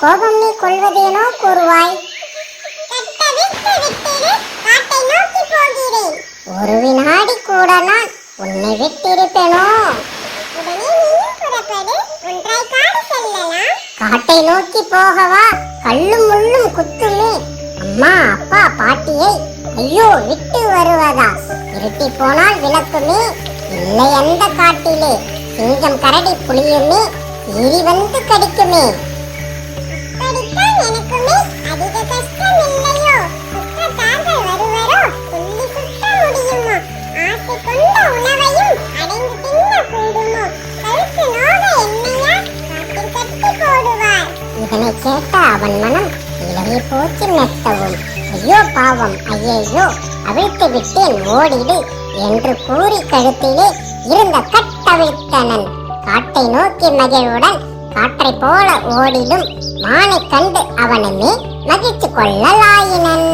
கோபம் நீ கொள்வதேனோ கூறுவாய். ஒரு வினாடி கூட நான் உன்னை விட்டிருப்பேனோ? காட்டை நோக்கி போகவா? கல்லும் முள்ளும் குத்துமே. அம்மா அப்பா பாட்டியை ஐயோ விட்டு வருவதா? இருட்டி போனால் விளக்குமே. இல்லை அந்த காட்டிலே சிங்கம் கரடி புளியுமே. ஏறி வந்து கடிக்குமே. இதனை கேட்ட அவன் மனம் இலகி போச்சு மெத்தவும் ஐயோ பாவம் ஐயையோ அவிழ்த்து விட்டேன் ஓடிடு என்று கூறி கழுத்திலே இருந்த கட்டவிழ்த்தனன் காட்டை நோக்கி மகிழ்வுடன் காற்றை போல ஓடிடும். மானை கண்டு அவனுமே மகிழ்ச்சி கொள்ளலாயினன்.